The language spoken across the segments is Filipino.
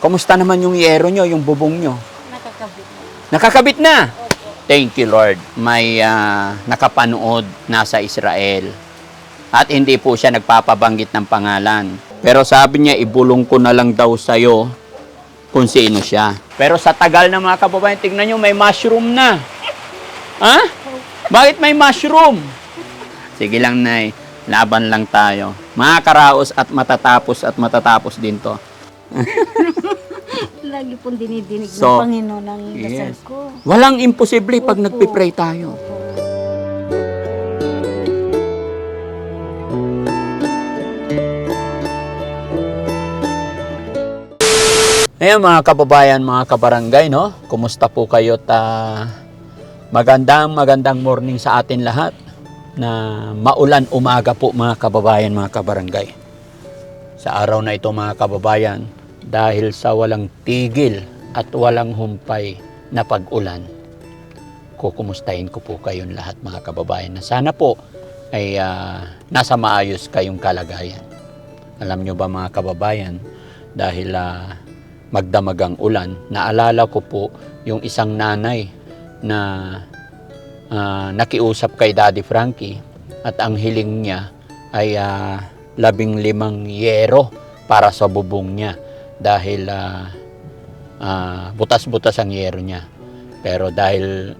Kumusta naman yung yero nyo, yung bubong nyo? Nakakabit na. Nakakabit na! Opo. Thank you, Lord. May ah, nakapanood nasa Israel. At hindi po siya nagpapabanggit ng pangalan. Pero sabi niya, ibulong ko na lang daw sa'yo kung sino siya. Pero sa tagal na mga kababayan, tignan nyo, may mushroom na. Ha? Bakit may mushroom? Sige lang, Nay. Laban lang tayo. Mga karaos at matatapos at matatapos din to. Lagi pong dinidinig So, ng Panginoon ang dasal yes. ko. Walang imposible pag Opo. nagpipray tayo. Opo. Ayan mga kababayan, mga kabarangay, no? Kumusta po kayo? Ta magandang magandang morning sa atin lahat na maulan umaga po mga kababayan, mga kabarangay. Sa araw na ito mga kababayan, dahil sa walang tigil at walang humpay na pag-ulan, kukumustahin ko po kayong lahat mga kababayan na sana po ay ah, nasa maayos kayong kalagayan. Alam nyo ba mga kababayan, dahil ah, magdamagang ulan, naalala ko po yung isang nanay na ah, nakiusap kay Daddy Frankie at ang hiling niya ay ah, labing limang yero para sa bubong niya dahil ah, ah, butas-butas ang yero niya. Pero dahil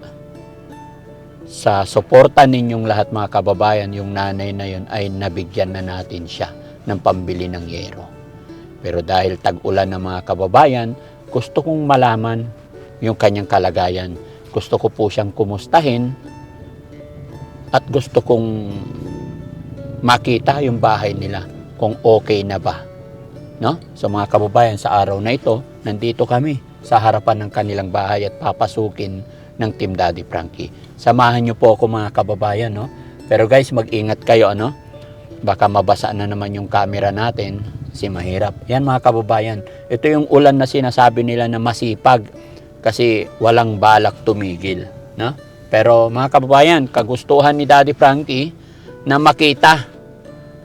sa suporta ninyong lahat mga kababayan, yung nanay na yun ay nabigyan na natin siya ng pambili ng yero. Pero dahil tag-ulan ng mga kababayan, gusto kong malaman yung kanyang kalagayan. Gusto ko po siyang kumustahin at gusto kong makita yung bahay nila kung okay na ba. No? So mga kababayan, sa araw na ito, nandito kami sa harapan ng kanilang bahay at papasukin ng Team Daddy Frankie. Samahan niyo po ako mga kababayan, no? Pero guys, mag-ingat kayo, ano? Baka mabasa na naman yung camera natin, si mahirap. Yan mga kababayan, ito yung ulan na sinasabi nila na masipag kasi walang balak tumigil, no? Pero mga kababayan, kagustuhan ni Daddy Frankie na makita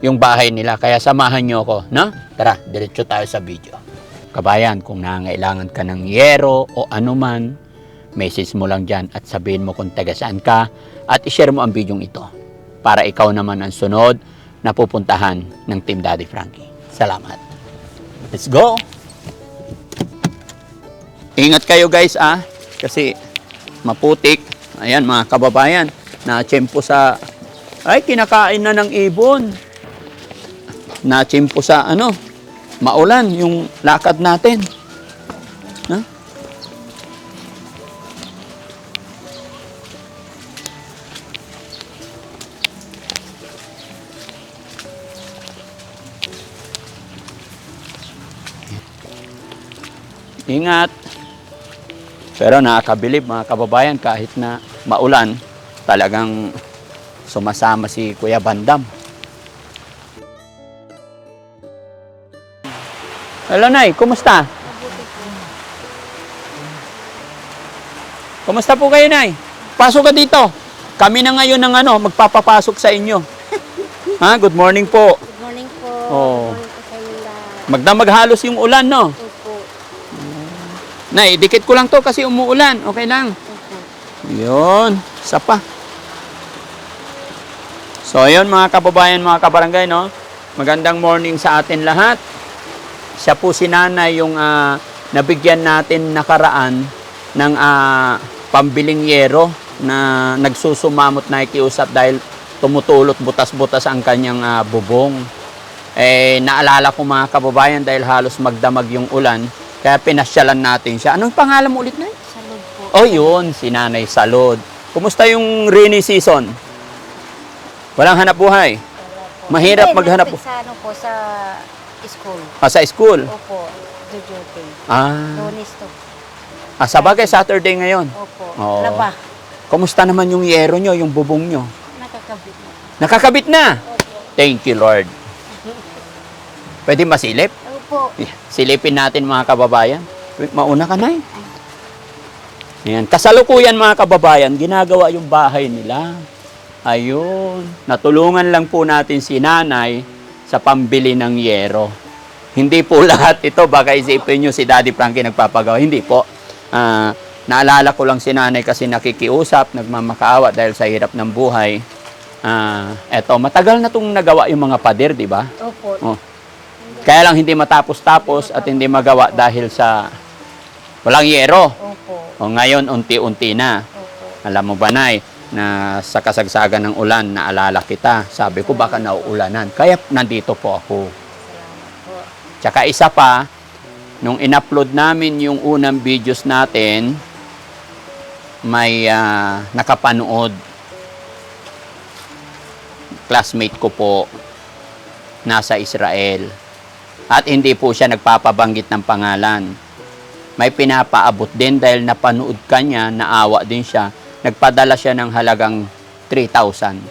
yung bahay nila. Kaya samahan nyo ako, no? Tara, diretso tayo sa video. Kabayan, kung nangailangan ka ng yero o anuman, message mo lang dyan at sabihin mo kung taga saan ka at ishare mo ang video ito para ikaw naman ang sunod na pupuntahan ng Team Daddy Frankie. Salamat. Let's go! Ingat kayo guys ah, kasi maputik. Ayan mga kababayan, na-tsempo sa... Ay, kinakain na ng ibon. Na-tsempo sa ano, maulan yung lakad natin. No? Ingat. Pero nakakabilib mga kababayan kahit na maulan, talagang sumasama si Kuya Bandam. Hello Nay, kumusta? Kumusta po kayo Nay? Pasok ka dito. Kami na ngayon ng ano, magpapapasok sa inyo. ha, good morning po. Good morning po. Oo. Good morning po sa inyo lahat. Magdamag halos yung ulan, no? Opo. Nay, dikit ko lang to kasi umuulan. Okay lang. Opo. Yun, isa pa. So, ayun mga kababayan, mga kabarangay, no? Magandang morning sa atin lahat. Siya po si nanay yung ah, nabigyan natin nakaraan ng ah, pambiling yero na nagsusumamot na ikiusap dahil tumutulot butas-butas ang kanyang ah, bubong. Eh, naalala ko mga kababayan dahil halos magdamag yung ulan, kaya pinasyalan natin siya. Anong pangalan mo ulit na Salud po. Oh, yun, si Nanay Salod. Kumusta yung rainy season? Walang hanap buhay? Mahirap Hindi, maghanap nandito Sa ano po, sa school. Ah, sa school? Opo. Dujote. Ah, Lunes to. ah sa bagay, Saturday ngayon. Opo. Oo. Laba. Kumusta naman yung yero nyo, yung bubong nyo? Nakakabit na. Nakakabit na! Opo. Thank you, Lord. Pwede masilip? Opo. Silipin natin mga kababayan. Mauna ka na eh. Ayan. Kasalukuyan mga kababayan, ginagawa yung bahay nila. Ayun. Natulungan lang po natin si nanay sa pambili ng yero. Hindi po lahat ito. Baka isipin nyo si Daddy Frankie nagpapagawa. Hindi po. Ah, naalala ko lang si nanay kasi nakikiusap, nagmamakaawa dahil sa hirap ng buhay. Ah, eto, matagal na itong nagawa yung mga pader, di ba? Opo. Oh. Kaya lang hindi matapos-tapos at hindi magawa dahil sa walang yero. Opo. O ngayon, unti-unti na. Opo. Alam mo ba, Nay, na sa kasagsagan ng ulan, naalala kita. Sabi ko, baka nauulanan. Kaya nandito po ako. Tsaka isa pa, nung in-upload namin yung unang videos natin, may ah, nakapanood. Classmate ko po, nasa Israel. At hindi po siya nagpapabanggit ng pangalan. May pinapaabot din dahil napanood ka niya, naawa din siya. Nagpadala siya ng halagang 3,000.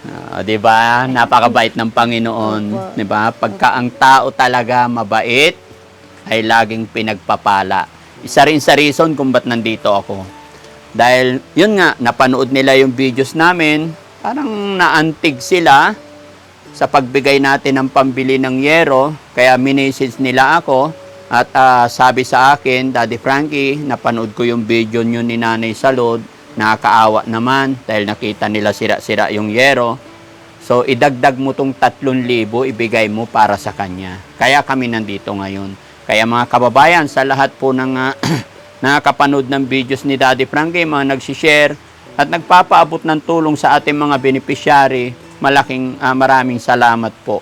Ah, 'di ba? Napakabait ng Panginoon. 'di ba? Pagka ang tao talaga mabait, ay laging pinagpapala. Isa rin sa reason kung ba't nandito ako. Dahil, yun nga, napanood nila yung videos namin, parang naantig sila sa pagbigay natin ng pambili ng yero, kaya minisis nila ako, at ah, sabi sa akin, Daddy Frankie, napanood ko yung video nyo ni Nanay Salud, nakakaawa naman dahil nakita nila sira-sira yung yero. So, idagdag mo tong 3,000, ibigay mo para sa kanya. Kaya kami nandito ngayon. Kaya mga kababayan, sa lahat po ng ah, nakakapanood ng videos ni Daddy Frankie, mga nagsishare at nagpapaabot ng tulong sa ating mga beneficiary, malaking ah, maraming salamat po.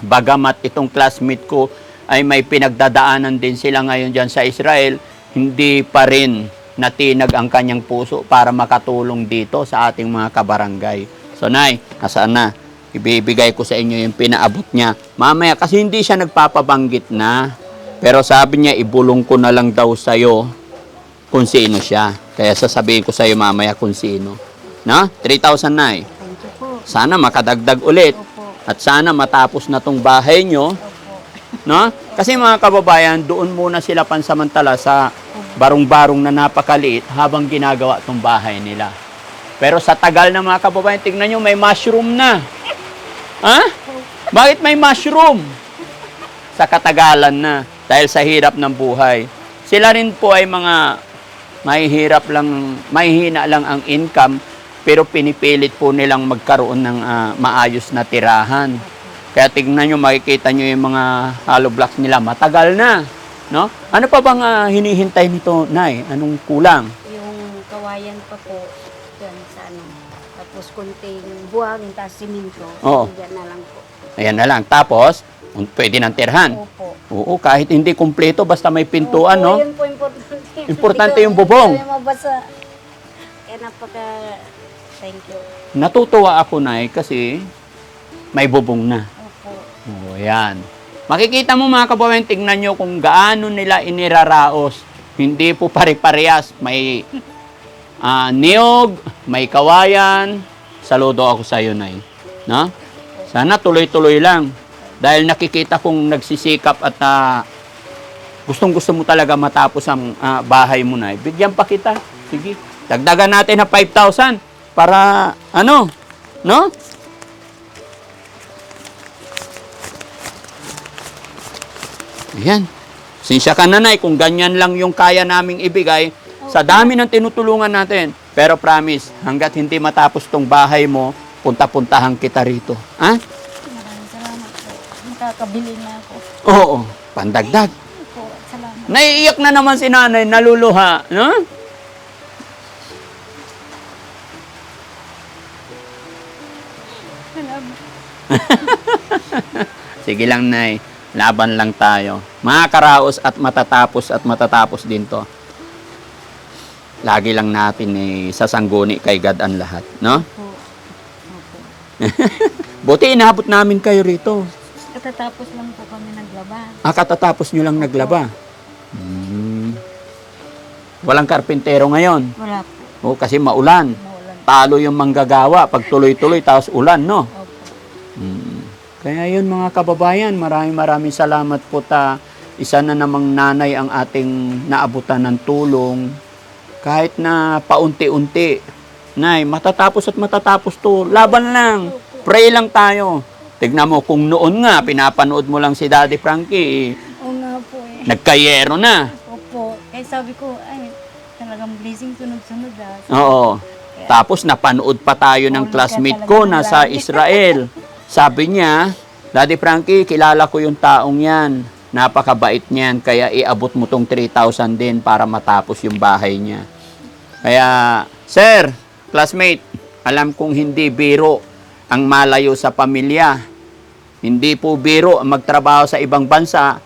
Bagamat itong classmate ko ay may pinagdadaanan din sila ngayon dyan sa Israel, hindi pa rin natinag ang kanyang puso para makatulong dito sa ating mga kabarangay. So, Nay, nasaan na? Ibibigay ko sa inyo yung pinaabot niya. Mamaya, kasi hindi siya nagpapabanggit na. Pero sabi niya, ibulong ko na lang daw sa'yo kung sino siya. Kaya sasabihin ko sa'yo mamaya kung sino. Na? 3,000 na eh. Sana makadagdag ulit. Opo. At sana matapos na tong bahay nyo. Opo. No? Kasi mga kababayan, doon muna sila pansamantala sa barong-barong na napakaliit habang ginagawa tong bahay nila. Pero sa tagal na mga kababayan, tignan nyo, may mushroom na. Ha? Bakit may mushroom? Sa katagalan na, dahil sa hirap ng buhay. Sila rin po ay mga mahihirap lang, mahihina lang ang income, pero pinipilit po nilang magkaroon ng ah, maayos na tirahan. Kaya tignan nyo, makikita nyo yung mga hollow blocks nila, matagal na. No? Ano pa bang ah, hinihintay nito, Nay? Anong kulang? Yung kawayan pa po, dyan sa ano. Tapos kunting buhangin, tapos siminto. Oo. Diyan na lang po. Ayan na lang. Tapos, pwede ng tirhan. Opo. Oo, kahit hindi kumpleto, basta may pintuan, Opo, no? Yun po importante. Importante Hindi yung bubong. Hindi ko mabasa. Kaya napaka... Thank you. Natutuwa ako, Nay, kasi may bubong na. Oo, yan. Makikita mo mga kababayan, tingnan nyo kung gaano nila iniraraos. Hindi po pare-parehas. May ah, niyog, may kawayan. Saludo ako sa iyo, Nay. No? Sana tuloy-tuloy lang. Dahil nakikita kong nagsisikap at ah, gustong gusto mo talaga matapos ang ah, bahay mo, Nay. Bigyan pa kita. Sige. Dagdagan natin na 5,000 para ano? No? Ayan. Sinsya ka nanay kung ganyan lang yung kaya naming ibigay sa dami ng tinutulungan natin. Pero promise, hanggat hindi matapos tong bahay mo, punta-puntahan kita rito. Ha? Maraming salamat po. Nakakabili na ako. Oo, pandagdag. Opo, salamat. Naiiyak na naman si nanay, naluluha. No? Salamat. Sige lang, Nay. Laban lang tayo. Mga karaos at matatapos at matatapos din to. Lagi lang natin eh, sasangguni kay God ang lahat. No? Opo. Opo. Buti inabot namin kayo rito. Katatapos lang po kami naglaba. Ah, katatapos nyo lang naglaba. Hmm. Walang karpintero ngayon. Wala po. O, kasi maulan. Maulan. Talo yung manggagawa pag tuloy-tuloy tapos ulan, no? Opo. Kaya yun mga kababayan, maraming maraming salamat po ta. Isa na namang nanay ang ating naabutan ng tulong. Kahit na paunti-unti. Nay, matatapos at matatapos to. Laban lang. Pray lang tayo. Tignan mo, kung noon nga, pinapanood mo lang si Daddy Frankie, eh, Oo nga po eh. nagkayero na. Opo. Kaya sabi ko, ay, talagang blessing sunod-sunod ah. Oo. Tapos napanood pa tayo ng classmate ko na sa. Israel. Sabi niya, Daddy Frankie, kilala ko yung taong yan. Napakabait niyan, kaya iabot mo tong 3,000 din para matapos yung bahay niya. Kaya, sir, classmate, alam kong hindi biro ang malayo sa pamilya. Hindi po biro ang magtrabaho sa ibang bansa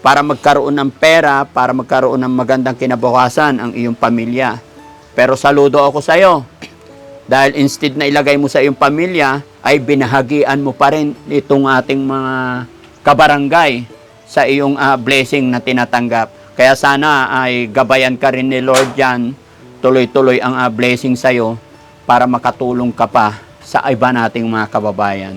para magkaroon ng pera, para magkaroon ng magandang kinabukasan ang iyong pamilya. Pero saludo ako sa iyo. Dahil instead na ilagay mo sa iyong pamilya, ay binahagian mo pa rin itong ating mga kabarangay sa iyong ah, blessing na tinatanggap. Kaya sana ay gabayan ka rin ni Lord yan, tuloy-tuloy ang ah, blessing sa iyo para makatulong ka pa sa iba nating mga kababayan.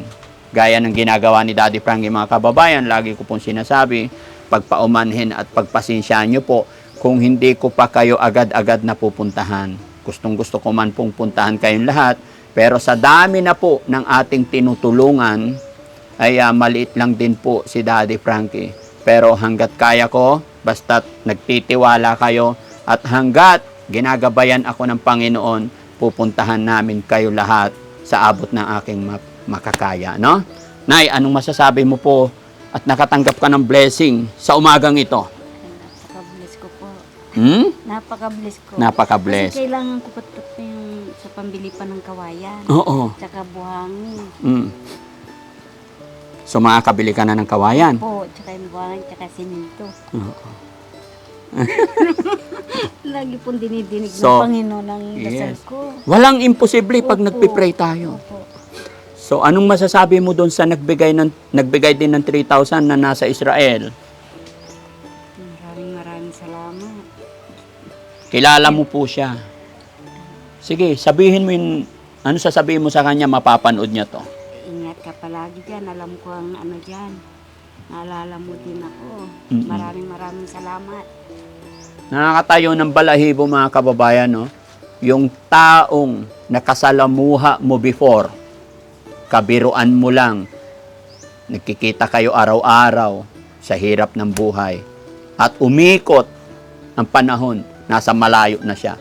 Gaya ng ginagawa ni Daddy Frankie mga kababayan, lagi ko pong sinasabi, pagpaumanhin at pagpasensyaan nyo po kung hindi ko pa kayo agad-agad na pupuntahan. Gustong gusto ko man pong puntahan kayong lahat, pero sa dami na po ng ating tinutulungan, ay ah, maliit lang din po si Daddy Frankie. Pero hanggat kaya ko, basta't nagtitiwala kayo, at hanggat ginagabayan ako ng Panginoon, pupuntahan namin kayo lahat sa abot ng aking ma- makakaya, no? Nay, anong masasabi mo po at nakatanggap ka ng blessing sa umagang ito? Napaka-bless ko po. Hmm? Napaka-bless ko. Napaka-bless. Kasi kailangan ko pa yung sa pambili pa ng kawayan. Oo. Tsaka buhangin. Mm. So makakabili ka na ng kawayan. Po, tsaka yung buhangin, tsaka siminto. Oo. Lagi pong dinidinig So, ng Panginoon ang dasal yes. ko. Walang imposible pag Opo. nagpipray tayo. Opo. So anong masasabi mo doon sa nagbigay ng nagbigay din ng 3,000 na nasa Israel? Maraming maraming salamat. Kilala mo po siya. Sige, sabihin mo yung ano sasabihin mo sa kanya mapapanood niya to. Ingat ka palagi dyan. Alam ko ang ano dyan. Naalala mo din ako. Mm-mm. Maraming maraming salamat. Nakakatayo ng balahibo mga kababayan, no? Yung taong nakasalamuha mo before, kabiruan mo lang, nagkikita kayo araw-araw sa hirap ng buhay, at umikot ang panahon, nasa malayo na siya,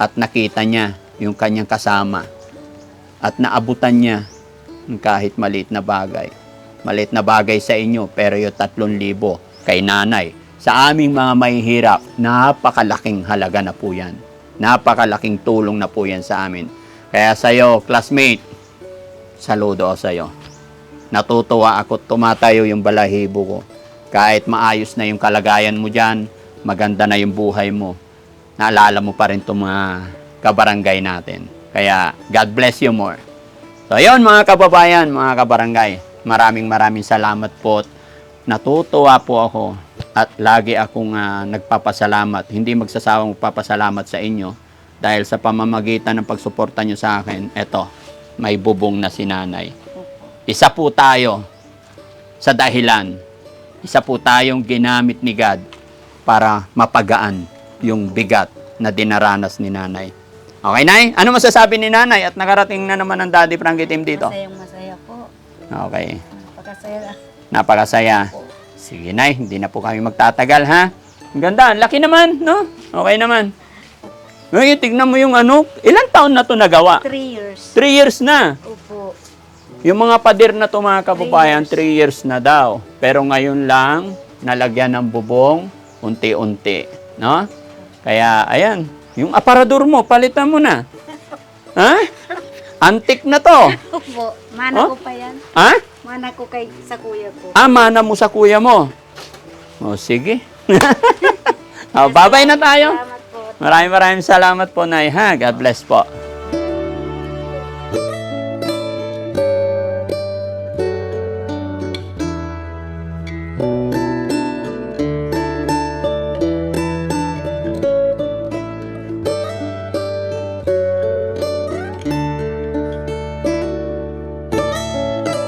at nakita niya yung kanyang kasama, at naabutan niya kahit maliit na bagay. Maliit na bagay sa inyo, pero yung tatlong libo kay nanay. Sa aming mga mahihirap, napakalaking halaga na po yan. Napakalaking tulong na po yan sa amin. Kaya sa'yo, classmate, saludo ako sa'yo. Natutuwa ako, tumatayo yung balahibo ko. Kahit maayos na yung kalagayan mo dyan, maganda na yung buhay mo. Naalala mo pa rin itong mga kabarangay natin. Kaya, God bless you more. So, yun mga kababayan, mga kabarangay. Maraming maraming salamat po. Natutuwa po ako at lagi akong ah, nagpapasalamat. Hindi magsasawang magpapasalamat sa inyo dahil sa pamamagitan ng pagsuporta nyo sa akin, eto, may bubong na si nanay. Isa po tayo sa dahilan. Isa po tayong ginamit ni God para mapagaan yung bigat na dinaranas ni nanay. Okay, Nay? Ano masasabi ni nanay at nakarating na naman ang Daddy Frankie team dito? Masayang masaya po. Okay. Napakasaya. Napakasaya. Sige, Nay. Hindi na po kami magtatagal, ha? Ang ganda. Ang Laki naman, no? Okay naman. Ngayon, tignan mo yung ano. Ilan taon na to nagawa? Three years. Three years na. Opo. Yung mga pader na to mga kababayan, Three 3 years na daw. Pero ngayon lang, nalagyan ng bubong, unti-unti. No? Kaya, ayan, yung aparador mo, palitan mo na. Ha? Antik na to. Opo. Mana Oh? ko pa yan. Ha? Mana ko kay sa kuya ko. Ama na mo sa kuya mo. O, sige. o, babay na tayo. Salamat po. Maraming maraming salamat po, Nay, ha? God bless po.